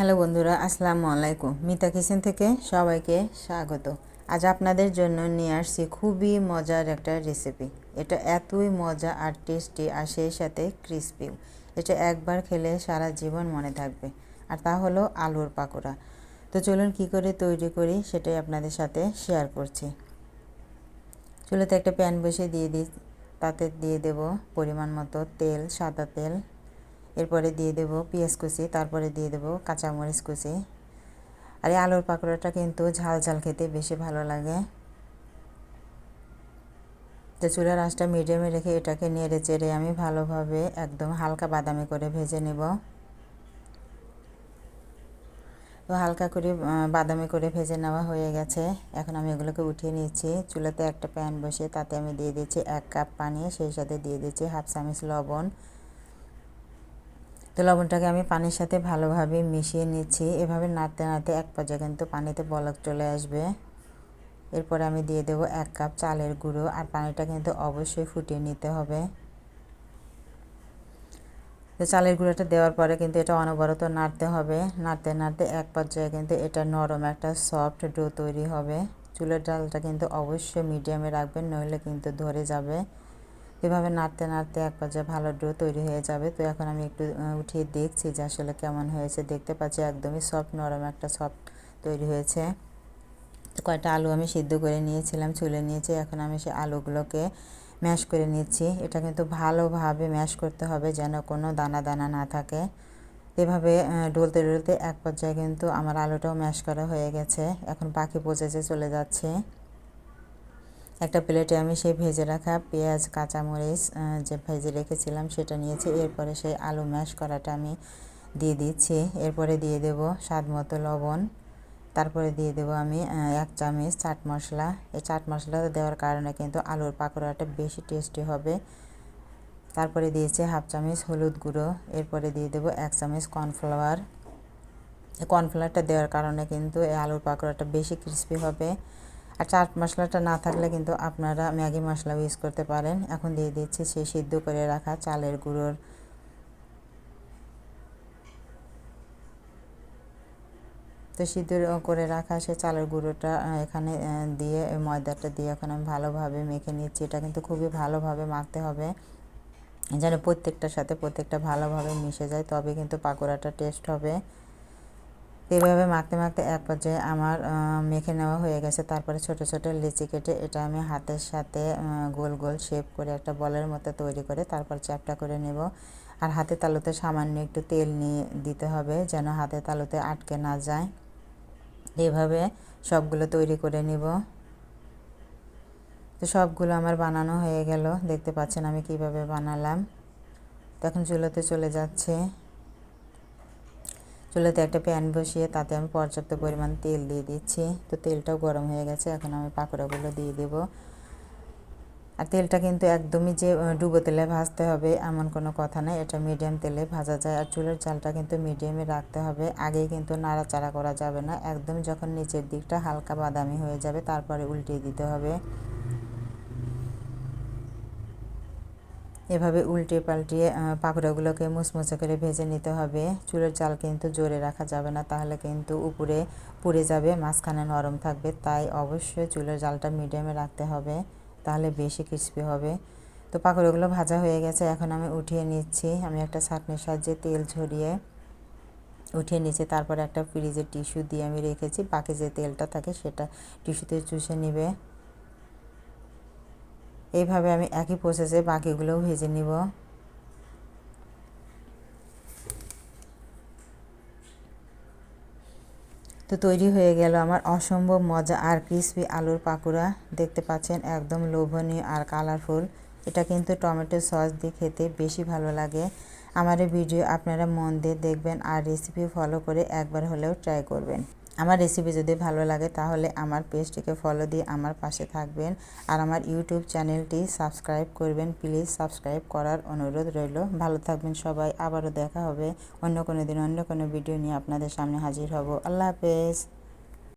Hello বন্ধুরা, আসসালামু আলাইকুম। মিতা কিচেন থেকে সবাইকে স্বাগত। আজ আপনাদের জন্য নিয়ে আসছি খুবই মজার একটা রেসিপি এটা এতই মজা আর টেস্টি আর সেই সাথে ক্রিস্পিও এটা একবার খেলে সারা জীবন মনে থাকবে। আর তা হলো আলুর পাকোড়া। তো চলুন কি করে তৈরি করি সেটাই আপনাদের সাথে শেয়ার করছি। চুলোতে একটা প্যান বসিয়ে দিয়ে দিই। তাতে দিয়ে দেব পরিমাণ মতো তেল, সাদা তেল এরপরে দিয়ে দেব পেঁয়াজ কুচি, তারপরে দিয়ে দেব কাঁচামরিচ কুচি। আর এই আলুর পাকোড়াটা কিন্তু ঝাল ঝাল খেতে বেশি ভালো লাগে। তো চুলার আঁচটা মিডিয়ামে রেখে এটাকে নেড়ে চেড়ে আমি ভালোভাবে একদম হালকা বাদামি করে ভেজে নেব। তো হালকা করে বাদামি করে ভেজে নেওয়া হয়ে গেছে। এখন আমি এগুলোকে উঠিয়ে নিচ্ছি। চুলাতে একটা প্যান বসিয়ে তাতে আমি দিয়ে দিচ্ছি এক কাপ পানি, সেই সাথে দিয়ে দিচ্ছি হাফ চামচ লবণ। তো লবণটাকে আমি পানির সাথে ভালোভাবে মিশিয়ে নিচ্ছি। এভাবে নাড়তে নাড়তে এক পর্যায়ে কিন্তু পানিতে বলক চলে আসবে। এরপরে আমি দিয়ে দেবো এক কাপ চালের গুঁড়ো আর পানিটা কিন্তু অবশ্যই ফুটিয়ে নিতে হবে। তো চালের গুঁড়োটা দেওয়ার পরে কিন্তু এটা অনবরত নাড়তে হবে। নাড়তে নাড়তে এক পর্যায়ে কিন্তু এটা নরম একটা সফট ডো তৈরি হবে। চুলের ডালটা কিন্তু অবশ্যই মিডিয়ামে রাখবেন, নইলে কিন্তু ধরে যাবে। এভাবে নাড়তে নাড়তে এক পর্যায়ে ভালো ডো তৈরি হয়ে যাবে। তো এখন আমি একটু উঠিয়ে দেখছি যে আসলে কেমন হয়েছে। দেখতে পাচ্ছি একদমই সফট নরম একটা সফট তৈরি হয়েছে। কয়টা আলু আমি সিদ্ধ করে নিয়েছিলাম চুলে নিয়েছি। এখন আমি সেই আলুগুলোকে ম্যাশ করে নিচ্ছি। এটা কিন্তু ভালোভাবে ম্যাশ করতে হবে যেন কোনো দানা দানা না থাকে। এভাবে ডলতে ডলতে এক পর্যায়ে কিন্তু আমার আলুটাও ম্যাশ করা হয়ে গেছে। এখন পাখি পচেছে চলে যাচ্ছে। একটা প্লেটে আমি সেই ভেজে রাখা পেঁয়াজ, কাঁচামরিচ যে ভেজে রেখেছিলাম সেটা নিয়েছি। এরপরে সেই আলু ম্যাশ করাটা আমি দিয়ে দিচ্ছি। এরপরে দিয়ে দেব স্বাদ মতো লবণ। তারপরে দিয়ে দেব আমি এক চামচ চাট মশলা। এই চাট মশলা দেওয়ার কারণে কিন্তু আলুর পাকোড়াটা বেশি টেস্টি হবে। তারপরে দিয়েছি হাফ চামচ হলুদ গুঁড়ো। এরপরে দিয়ে দেব এক চামচ কর্নফ্লাওয়ার। কর্নফ্লাওয়ারটা দেওয়ার কারণে কিন্তু এই আলুর পাকোড়াটা বেশি ক্রিস্পি হবে। আর চাট মশলাটা না থাকলে কিন্তু আপনারা ম্যাগি মশলা ইউজ করতে পারেন। এখন দিয়ে দিচ্ছি সেই সিদ্ধ করে রাখা চালের গুঁড়োর। তো সিদ্ধ করে রাখা সে চালের গুঁড়োটা এখানে দিয়ে ময়দাটা দিয়ে এখন আমি ভালোভাবে মেখে নিচ্ছি। এটা কিন্তু খুবই ভালোভাবে মাখতে হবে। যেন প্রত্যেকটার সাথে প্রত্যেকটা ভালোভাবে মিশে যায়, তবে কিন্তু পাকোড়াটা টেস্ট হবে। এইভাবে মাখতে মাখতে এক পর্যায়ে আমার মেখে নেওয়া হয়ে গেছে। তারপরে ছোট ছোট লিচি কেটে এটা আমি হাতের সাথে গোল গোল শেপ করে একটা বলের মতো তৈরি করে তারপর চ্যাপটা করে নেব। আর হাতে তালুতে সামান্য একটু তেল নিয়ে দিতে হবে যেন হাতে তালুতে আটকে না যায়। এইভাবে সবগুলো তৈরি করে নিব। তো সবগুলো আমার বানানো হয়ে গেল। দেখতে পাচ্ছেন আমি কীভাবে বানালাম। তখন চুলোতে চলে যাচ্ছে। চুলাতে একটা প্যান বসিয়ে তাতে আমি পর্যাপ্ত পরিমাণ তেল দিয়ে দিচ্ছি। তো তেলটাও গরম হয়ে গেছে, এখন আমি পাকোড়াগুলো দিয়ে দেব। আর তেলটা কিন্তু একদমই যে ডুবো তেলে ভাজতে হবে এমন কোনো কথা নেই এটা মিডিয়াম তেলে ভাজা যায়। আর চুলের চালটা কিন্তু মিডিয়ামে রাখতে হবে, আগেই কিন্তু নাড়াচাড়া করা যাবে না। একদম যখন নিচের দিকটা হালকা বাদামি হয়ে যাবে, তারপরে উল্টিয়ে দিতে হবে। এভাবে উল্টে পাল্টিয়ে পাকোড়াগুলোকে মুচমুচে করে ভেজে নিতে হবে। চুলের চাল কিন্তু জোরে রাখা যাবে না, তাহলে কিন্তু উপরে পুড়ে যাবে, মাঝখানে নরম থাকবে। তাই অবশ্যই চুলের জালটা মিডিয়ামে রাখতে হবে, তাহলে বেশি ক্রিস্পি হবে। তো পাকোড়াগুলো ভাজা হয়ে গেছে, এখন আমি উঠিয়ে নিচ্ছি। আমি একটা ছাঁকনির সাহায্যে তেল ঝরিয়ে উঠিয়ে নিচ্ছি। তারপরে একটা ফ্রিজের টিস্যু দিয়ে আমি রেখেছি। বাকি যে তেলটা থাকে সেটা টিস্যুতে চুষে নেবে। এইভাবে আমি একই প্রসেসে বাকিগুলোও ভেজে নিব। তো তৈরি হয়ে গেল আমার অসম্ভব মজা আর ক্রিসপি আলুর পাকোড়া। দেখতে পাচ্ছেন একদম লোভনীয় আর কালারফুল এটা কিন্তু টমেটো সস দিয়ে খেতে বেশি ভালো লাগে। আমার ভিডিও আপনারা মন দিয়ে দেখবেন আর রেসিপি ফলো করে একবার হলেও ট্রাই করবেন। আমার রেসিপি যদি ভালো লাগে তাহলে আমার পেজটিকে ফলো দিয়ে আমার পাশে থাকবেন। আর আমার ইউটিউব চ্যানেলটি সাবস্ক্রাইব করবেন। প্লিজ সাবস্ক্রাইব করার অনুরোধ রইল। ভালো থাকবেন সবাই। আবারও দেখা হবে অন্য কোনো দিন অন্য কোনো ভিডিও নিয়ে আপনাদের সামনে হাজির হব। আল্লাহ হাফেজ।